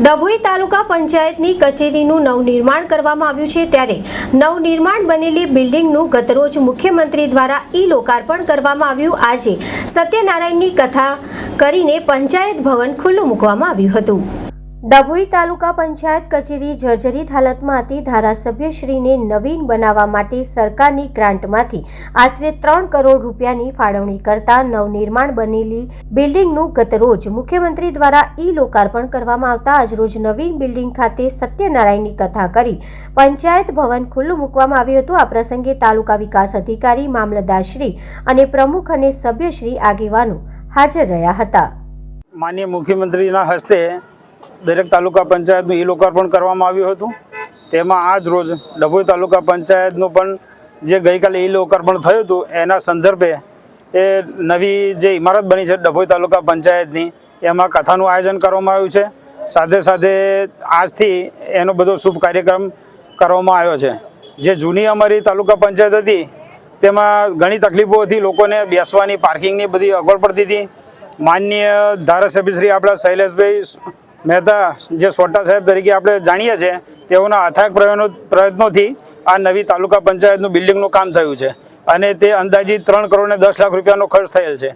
ડભોઈ તાલુકા પંચાયતની કચેરીનું નવનિર્માણ કરવામાં આવ્યું છે ત્યારે નવનિર્માણ બનેલી બિલ્ડિંગનું ગતરોજ મુખ્યમંત્રી દ્વારા ઈ લોકાર્પણ કરવામાં આવ્યું. આજે સત્યનારાયણની કથા કરીને પંચાયત ભવન ખુલ્લું મૂકવામાં આવ્યું હતું. ડભોઈ તાલુકા પંચાયત કચેરી જર્જરિત હાલતમાં હતી ધારાસભ્યશ્રીને નવીન બનાવવા માટે સરકારની ગ્રાન્ટમાંથી આશરે ત્રણ કરોડ રૂપિયાની ફાળવણી કરતા નવનિર્માણ બનેલી બિલ્ડિંગનું ગતરોજ મુખ્યમંત્રી દ્વારા ઈ લોકાર્પણ કરવામાં આવતા આજરોજ નવીન બિલ્ડિંગ ખાતે સત્યનારાયણની કથા કરી પંચાયત ભવન ખુલ્લું મૂકવામાં આવ્યું હતું. આ પ્રસંગે તાલુકા વિકાસ અધિકારી મામલતદારશ્રી અને પ્રમુખ અને સભ્યશ્રી આગેવાનો હાજર રહ્યા હતા. માન્ય મુખ્યમંત્રીના હસ્તે દરેક તાલુકા પંચાયતનું ઈ લોકાર્પણ કરવામાં આવ્યું હતું. તેમાં આજ રોજ ડભોઈ તાલુકા પંચાયતનું પણ જે ગઈકાલે ઈ લોકાર્પણ થયું હતું, એના સંદર્ભે એ નવી જે ઇમારત બની છે ડભોઈ તાલુકા પંચાયતની, એમાં કથાનું આયોજન કરવામાં આવ્યું છે. સાથે સાથે આજથી એનો બધો શુભ કાર્યક્રમ કરવામાં આવ્યો છે. જે જૂની અમારી તાલુકા પંચાયત હતી, તેમાં ઘણી તકલીફો હતી લોકોને બેસવાની, પાર્કિંગની બધી અગવડ પડતી હતી. માન્ય ધારાસભ્ય શ્રી આપણા શૈલેષભાઈ મહેતા, જે સોટા સાહેબ તરીકે આપણે જાણીએ છીએ, તેઓના અથાગ પ્રયત્નો પ્રયત્નોથી આ નવી તાલુકા પંચાયતનું બિલ્ડિંગનું કામ થયું છે. અને તે અંદાજિત ત્રણ કરોડ દસ લાખ રૂપિયાનો ખર્ચ થયેલ છે.